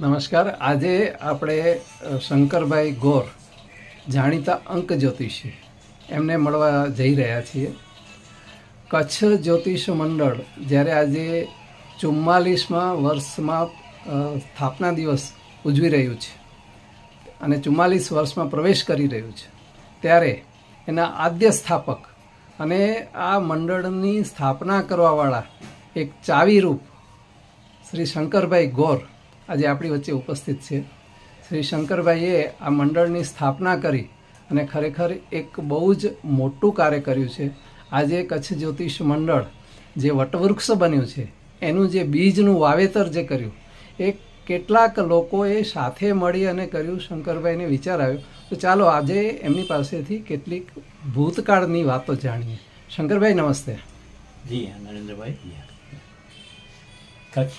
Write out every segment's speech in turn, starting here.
નમસ્કાર. આજે આપણે શંકરભાઈ ગોર જાણીતા અંક જ્યોતિષી એમને મળવા જઈ રહ્યા છીએ. કચ્છ જ્યોતિષ મંડળ જ્યારે આજે ચુમ્માલીસમાં વર્ષમાં સ્થાપના દિવસ ઉજવી રહ્યું છે અને ચુમ્માલીસ વર્ષમાં પ્રવેશ કરી રહ્યું છે, ત્યારે એના આદ્ય સ્થાપક અને આ મંડળની સ્થાપના કરવાવાળા એક ચાવીરૂપ શ્રી શંકરભાઈ ગોર આજે આપણી વચ્ચે ઉપસ્થિત છે. શ્રી શંકરભાઈએ આ મંડળની સ્થાપના કરી અને ખરેખર એક બહુ જ મોટું કાર્ય કર્યું છે. આજે કચ્છ જ્યોતિષ મંડળ જે વટવૃક્ષ બન્યું છે, એનું જે બીજનું વાવેતર જે કર્યું, એ કેટલાક લોકોએ સાથે મળી અને કર્યું. શંકરભાઈને વિચાર આવ્યો, તો ચાલો આજે એમની પાસેથી કેટલીક ભૂતકાળની વાતો જાણીએ. શંકરભાઈ, નમસ્તે. જી નરેન્દ્રભાઈ. કચ્છ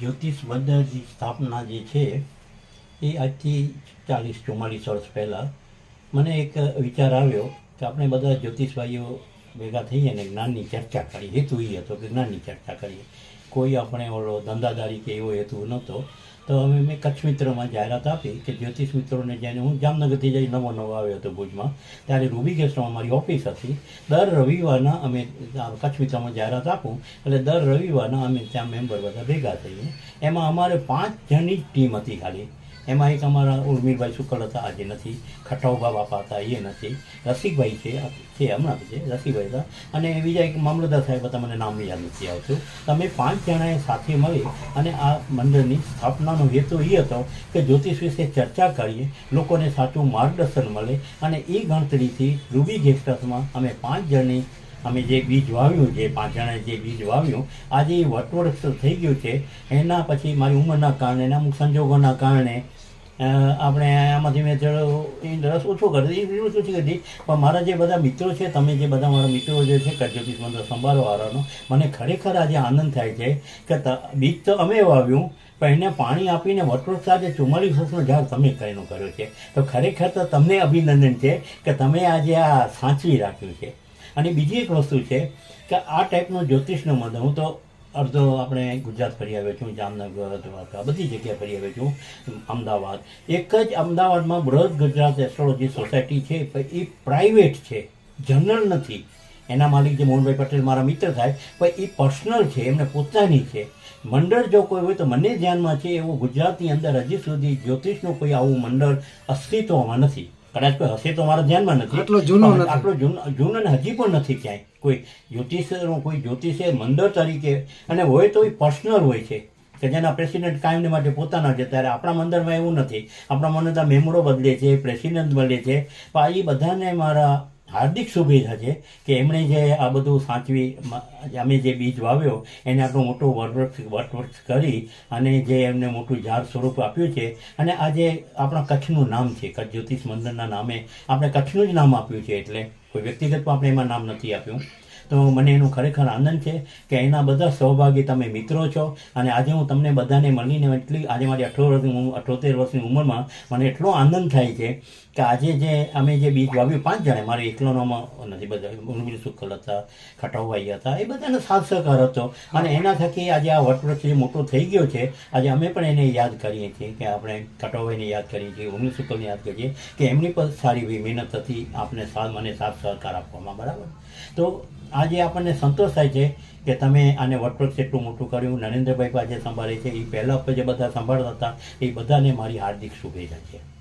જ્યોતિષ મંડળની સ્થાપના જે છે, એ આજથી ચાલીસ, ચુમ્માલીસ વર્ષ પહેલાં મને એક વિચાર આવ્યો કે આપણે બધા જ્યોતિષભાઈઓ ભેગા થઈએ ને જ્ઞાનની ચર્ચા કરીએ, હેતુ એ હતો કે જ્ઞાનની ચર્ચા કરીએ. કોઈ આપણે ઓલો ધંધાદારી કે એવો હેતુ નહોતો, તો અમે મેં કચ્છ મિત્રમાં જાહેરાત આપી કે જ્યોતિષ મિત્રોને જેને હું જામનગરથી જઈ નવો નવો આવ્યો હતો ભુજમાં. ત્યારે રૂબી ગેસ્ટમાં અમારી ઓફિસ હતી. દર રવિવારના અમે કચ્છ મિત્રમાં જાહેરાત આપું, એટલે દર રવિવારના અમે ત્યાં મેમ્બર બધા ભેગા થઈએ. એમાં અમારે પાંચ જણની ટીમ હતી ખાલી. એમાં એક અમારા ઉર્મીરભાઈ શુકલ હતા, આજે નથી. ખટાઉભા બાપા હતા, એ નથી. રસિકભાઈ છે છે હમણાં છે, રસિકભાઈ હતા. અને બીજા એક મામલતદાર સાહેબ હતા, મને નામ યાદ નથી આવતું. તમે પાંચ જણાએ સાથે મળી અને આ મંડળની સ્થાપનાનો હેતુ એ હતો કે જ્યોતિષ વિશે ચર્ચા કરીએ, લોકોને સાચું માર્ગદર્શન મળે અને એ ગણતરીથી રૂબી ગેસ્ટસમાં અમે પાંચ જણની, અમે જે બીજ વાવ્યું, જે પાંચ જણાએ જે બીજ વાવ્યું, આજે એ વટવૃક્ષ થઈ ગયું છે. એના પછી મારી ઉંમરના કારણે અમુક સંજોગોના કારણે આપણે આમાંથી મેં થોડો રસ ઓછો કરી દીધી ઓછી કરી પણ મારા જે બધા મિત્રો છે, તમે જે બધા મારા મિત્રો જે છે કરજોતીસ મંદિર સંભાળવાળાનો મને ખરેખર આજે આનંદ થાય છે કે બીજ તો અમે વાવ્યું, પણ એને પાણી આપીને વટવૃક્ષ સાથે ચુમ્માલીસ વર્ષનો ઝાડ તમે કઈનો કર્યો છે. તો ખરેખર તો તમને અભિનંદન છે કે તમે આજે આ સાચવી રાખ્યું છે. અને બીજી એક વસ્તુ છે કે આ ટાઈપનો જ્યોતિષનો મત હું તો અડધો આપણે ગુજરાત ફરી આવ્યો છું, જામનગર, દ્વારકા, બધી જગ્યાએ ફરી આવ્યો છું, અમદાવાદ. એક જ અમદાવાદમાં બૃહદ ગુજરાત એસ્ટ્રોલોજી સોસાયટી છે એ પ્રાઇવેટ છે, જનરલ નથી. એના માલિક જે મોહનભાઈ પટેલ મારા મિત્ર થાય, પણ એ પર્સનલ છે, એમને પોતાની છે. મંડળ જો કોઈ હોય તો મને ધ્યાનમાં છે, એવું ગુજરાતની અંદર હજી સુધી જ્યોતિષનું કોઈ આવું મંડળ અસ્તિત્વમાં નથી. કદાચ કોઈ હશે તો મારા ધ્યાનમાં નથી. આટલો જૂનો નથી. આટલો જૂનો ને હજી પણ નથી ક્યાંય. કોઈ જ્યોતિષનો કોઈ જ્યોતિષે મંદર તરીકે અને હોય તો એ પર્સનલ હોય છે કે જેના પ્રેસિડેન્ટ કાયમને માટે પોતાના છે ત્યારે આપણા મંદિરમાં એવું નથી. આપણા મંદિરમાં મેમરો બદલે છે પ્રેસિડેન્ટ બદલે છે. પણ એ બધાને મારા હાર્દિક શુભેચ્છા છે કે એમણે જે આ બધું સાચવી અમે જે બીજ વાવ્યો, એને આપણું મોટું વટવૃક્ષ વટવૃક્ષ કરી અને જે એમને મોટું ઝાડ સ્વરૂપ આપ્યું છે અને આજે આપણા કચ્છનું નામ છે, કચ્છ જ્યોતિષ મંદિરના નામે આપણે કચ્છનું જ નામ આપ્યું છે એટલે કોઈ વ્યક્તિગત આપણે એમાં નામ નથી આપ્યું. તો મને એનો ખરેખર આનંદ છે કે એના બધા સહભાગી તમે મિત્રો છો. અને આજે હું તમને બધાને મળીને એટલી, આજે મારી અઠો વર્ષની ઉંમર અઠોતેર વર્ષની ઉંમરમાં મને એટલો આનંદ થાય છે કે આજે જે અમે જે બીજ વાવ્યું, પાંચ જણે, મારે એકલોનોમાં નથી, બધા ઉર્મિલ શુક્લ હતા ખટાવભાઈ હતા, એ બધાનો સાથ સહકાર હતો. અને એના થકી આજે આ વટવૃક્ષ જે મોટો થઈ ગયો છે, આજે અમે પણ એને યાદ કરીએ છીએ કે આપણે ખટાવભાઈને યાદ કરીએ છીએ ઉર્મિલ શુક્લને યાદ કરીએ કે એમની પણ સારી એવી મહેનત હતી આપણે મને સાથ સહકાર આપવામાં, બરાબર? તો આજે આપણને સંતોષ થાય છે કે તમે આને વટવૃક્ષ એટલું મોટું કર્યું, નરેન્દ્રભાઈ પાસે સંભાળે છે, એ પહેલાં જે બધા સંભાળતા હતા, એ બધાને મારી હાર્દિક શુભેચ્છા છે.